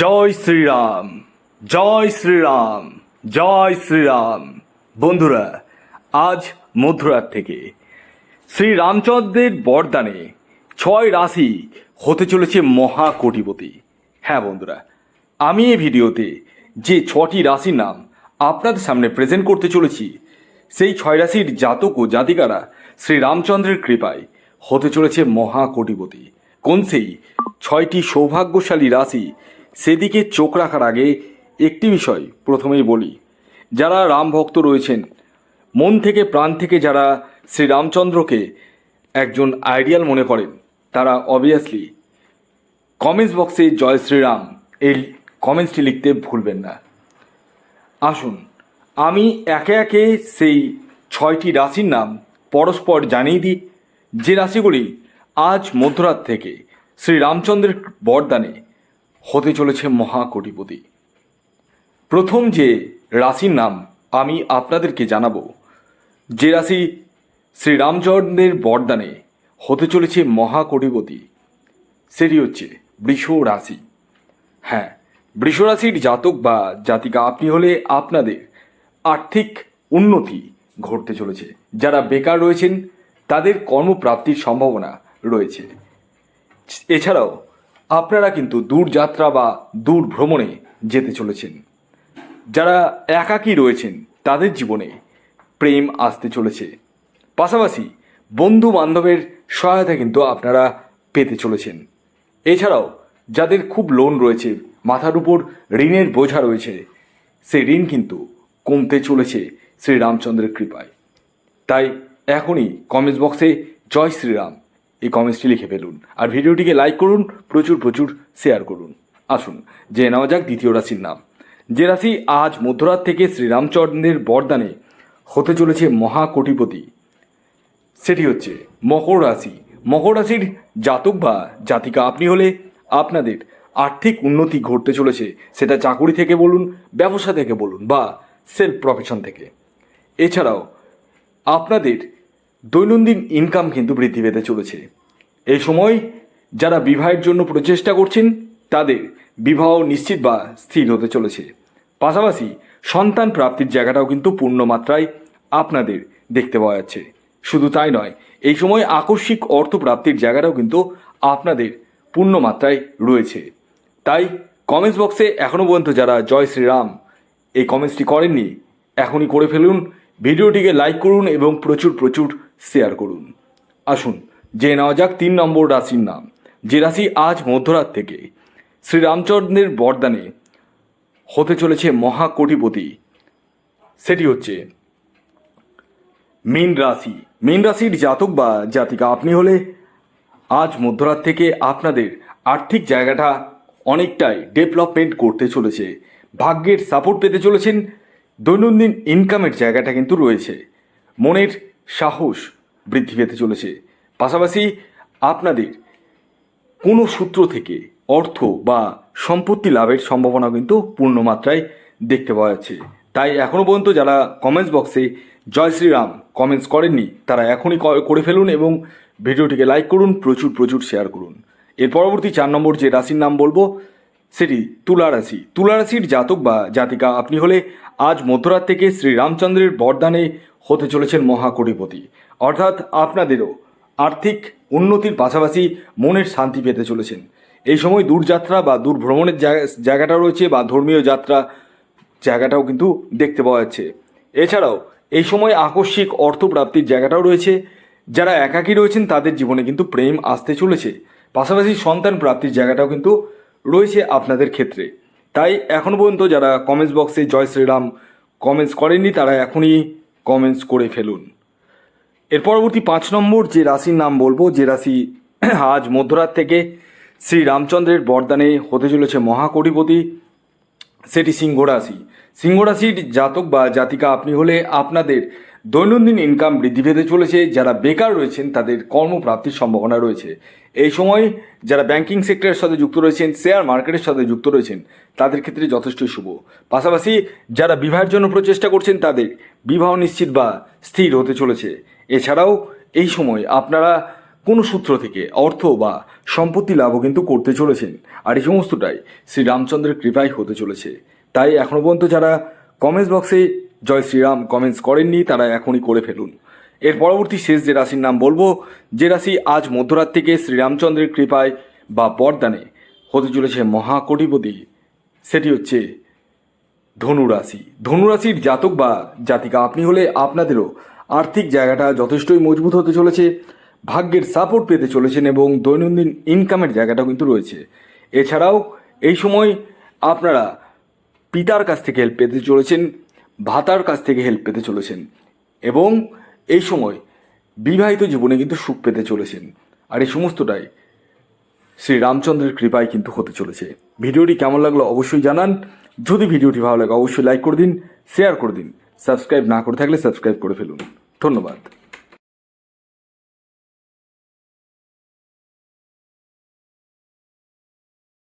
জয় শ্রীরাম জয় শ্রীরাম জয় শ্রীরাম। বন্ধুরা, আজ মধ্যরাত থেকে শ্রী রামচন্দ্রের বরদানে ছয় রাশি হতে চলেছে মহাকোটিপতি। হ্যাঁ বন্ধুরা, আমি এই ভিডিওতে যে ছটি রাশির নাম আপনাদের সামনে প্রেজেন্ট করতে চলেছি, সেই ছয় রাশির জাতক ও জাতিকারা শ্রী রামচন্দ্রের কৃপায় হতে চলেছে মহাকোটিপতি। কোন সেই ছয়টি সৌভাগ্যশালী রাশি সেদিকে চোখ রাখার আগে একটি বিষয় প্রথমেই বলি। যারা রাম ভক্ত রয়েছেন, মন থেকে প্রাণ থেকে যারা শ্রী রামচন্দ্রকে একজন আইডিয়াল মনে করেন, তারা অবভিয়াসলি কমেন্টস বক্সে জয় শ্রীরাম, এই কমেন্টসটি লিখতে ভুলবেন না। আসুন, আমি একে একে সেই ছয়টি রাশির নাম পরস্পর জানিয়ে দিই। যে রাশিগুলি আজ মধ্যরাত থেকে শ্রী রামচন্দ্রের বরদানে হতে চলেছে মহাকোটিপতি। প্রথম যে রাশির নাম আমি আপনাদেরকে জানাব, যে রাশি শ্রীরামচন্দ্রের বরদানে হতে চলেছে মহাকোটিপতি, সেটি হচ্ছে বৃষ রাশি। হ্যাঁ বৃষ রাশির জাতক বা জাতিকা আপনি হলে আপনাদের আর্থিক উন্নতি ঘটতে চলেছে। যারা বেকার রয়েছেন, তাদের কর্মপ্রাপ্তির সম্ভাবনা রয়েছে। এছাড়াও আপনারা কিন্তু দূর যাত্রা বা দূর ভ্রমণে যেতে চলেছেন। যারা একাকী রয়েছেন, তাদের জীবনে প্রেম আসতে চলেছে। পাশাপাশি বন্ধু বান্ধবের সহায়তা কিন্তু আপনারা পেতে চলেছেন। এছাড়াও যাদের খুব লোন রয়েছে, মাথার উপর ঋণের বোঝা রয়েছে সেই ঋণ কিন্তু কমতে চলেছে শ্রীরামচন্দ্রের কৃপায়। তাই এখনই কমেন্টস বক্সে জয় শ্রীরাম। এই কমেন্টসটি লিখে ফেলুন। আর ভিডিওটিকে লাইক করুন, প্রচুর প্রচুর শেয়ার করুন। আসুন যে নেওয়া যাক দ্বিতীয় রাশির নাম। যে রাশি আজ মধ্যরাত থেকে শ্রীরামচন্দ্রের বরদানে হতে চলেছে মহাকোটিপতি। সেটি হচ্ছে মকর রাশি। মকর রাশির জাতক বা জাতিকা আপনি হলে আপনাদের আর্থিক উন্নতি ঘটতে চলেছে, সেটা চাকুরি থেকে বলুন, ব্যবসা থেকে বলুন, বা সেলফ প্রফেশন থেকে। এছাড়াও আপনাদের দৈনন্দিন ইনকাম কিন্তু বৃদ্ধি পেতে চলেছে। এই সময় যারা বিবাহের জন্য প্রচেষ্টা করছেন, তাদের বিবাহ নিশ্চিত বা স্থির হতে চলেছে। পাশাপাশি সন্তান প্রাপ্তির জায়গাটাও কিন্তু পূর্ণ মাত্রায় আপনাদের দেখতে পাওয়া যাচ্ছে। শুধু তাই নয়, এই সময় আকস্মিক অর্থ প্রাপ্তির জায়গাটাও কিন্তু আপনাদের পূর্ণ মাত্রায় রয়েছে। তাই কমেন্টস বক্সে এখনও পর্যন্ত যারা জয় শ্রীরাম, এই কমেন্টসটি করেননি, এখনই করে ফেলুন। ভিডিওটিকে লাইক করুন এবং প্রচুর প্রচুর শেয়ার করুন। আসুন যে নেওয়া যাক তিন নম্বর রাশির নাম। যে রাশি আজ মধ্যরাত থেকে শ্রীরামচন্দ্রের বরদানে হতে চলেছে মহাকোটিপতি, সেটি হচ্ছে মীন রাশি। মীন রাশির জাতক বা জাতিকা, আপনি হলে আজ মধ্যরাত থেকে আপনাদের আর্থিক জায়গাটা অনেকটাই ডেভেলপমেন্ট করতে চলেছে। ভাগ্যের সাপোর্ট পেতে চলেছেন দৈনন্দিন ইনকামের জায়গাটা কিন্তু রয়েছে। মনের সাহস বৃদ্ধি পেতে চলেছে। পাশাপাশি আপনাদের কোনো সূত্র থেকে অর্থ বা সম্পত্তি লাভের সম্ভাবনা কিন্তু পূর্ণ মাত্রায় দেখতে পাওয়া যাচ্ছে। তাই এখনও পর্যন্ত যারা কমেন্টস বক্সে জয় শ্রীরাম কমেন্টস করেননি, তারা এখনই করে ফেলুন এবং ভিডিওটিকে লাইক করুন, প্রচুর প্রচুর শেয়ার করুন। এর পরবর্তী চার নম্বর যে রাশির নাম বলব সেটি তুলা রাশি তুলা রাশির জাতক বা জাতিকা আপনি হলে আজ মধ্যরাত থেকে শ্রী রামচন্দ্রের বরদানে হতে চলেছেন মহাকোটিপতি। অর্থাৎ আপনাদেরও আর্থিক উন্নতির পাশাপাশি মনের শান্তি পেতে চলেছেন। এই সময় দূরযাত্রা বা দূর ভ্রমণের জায়গা- জায়গাটা রয়েছে বা ধর্মীয় যাত্রা জায়গাটাও কিন্তু দেখতে পাওয়া যাচ্ছে। এছাড়াও এই সময় আকস্মিক অর্থপ্রাপ্তির জায়গাটাও রয়েছে। যারা একাকী রয়েছেন তাদের জীবনে কিন্তু প্রেম আসতে চলেছে। পাশাপাশি সন্তান প্রাপ্তির জায়গাটাও কিন্তু রয়েছে আপনাদের ক্ষেত্রে। তাই এখনও পর্যন্ত যারা কমেন্টস বক্সে জয় শ্রীরাম কমেন্টস করেননি, তারা এখনই কমেন্টস করে ফেলুন। এর পরবর্তী পাঁচ নম্বর যে রাশির নাম বলব, যে রাশি আজ মধ্যরাত থেকে শ্রী রামচন্দ্রের বরদানে হতে চলেছে মহাকোটিপতি, সেটি সিংহ রাশি। সিংহ রাশির জাতক বা জাতিকা আপনি হলে আপনাদের দৈনন্দিন ইনকাম বৃদ্ধি পেতে চলেছে, যারা বেকার রয়েছেন তাদের কর্মপ্রাপ্তির সম্ভাবনা রয়েছে। এই সময় যারা ব্যাংকিং সেক্টরের সাথে যুক্ত রয়েছেন শেয়ার মার্কেটের সাথে যুক্ত রয়েছেন, তাদের ক্ষেত্রে যথেষ্টই শুভ। পাশাপাশি যারা বিবাহের জন্য প্রচেষ্টা করছেন, তাদের বিবাহ নিশ্চিত বা স্থির হতে চলেছে। এছাড়াও এই সময় আপনারা কোনো সূত্র থেকে অর্থ বা সম্পত্তি লাভও কিন্তু করতে চলেছেন, আর এই সমস্তটাই শ্রী রামচন্দ্রের কৃপায় হতে চলেছে। তাই এখনও পর্যন্ত যারা কমেন্টস বক্সে জয় শ্রীরাম কমেন্টস করেননি, তারা এখনই করে ফেলুন। এর পরবর্তী শেষ যে রাশির নাম বলব, যে রাশি আজ মধ্যরাত থেকে শ্রীরামচন্দ্রের কৃপায় বা বরদানে হতে চলেছে মহাকটিপতি, সেটি হচ্ছে ধনুরাশি। ধনুরাশির জাতক বা জাতিকা আপনি হলে আপনাদেরও আর্থিক জায়গাটা যথেষ্টই মজবুত হতে চলেছে, ভাগ্যের সাপোর্ট পেতে চলেছেন এবং দৈনন্দিন ইনকামের জায়গাটাও কিন্তু রয়েছে। এছাড়াও এই সময় আপনারা পিতার কাছ থেকে হেল্প পেতে চলেছেন ভাতার কাছ থেকে হেল্প পেতে চলেছেন এবং এই সময় বিবাহিত জীবনে কিন্তু সুখ পেতে চলেছেন। আর এই সমস্তটাই শ্রী রামচন্দ্রের কৃপায় কিন্তু হতে চলেছে। ভিডিওটি কেমন লাগল অবশ্যই জানান। যদি ভিডিওটি ভালো লাগে অবশ্যই লাইক করে দিন শেয়ার করে দিন। সাবস্ক্রাইব না করে থাকলে সাবস্ক্রাইব করে ফেলুন। ধন্যবাদ।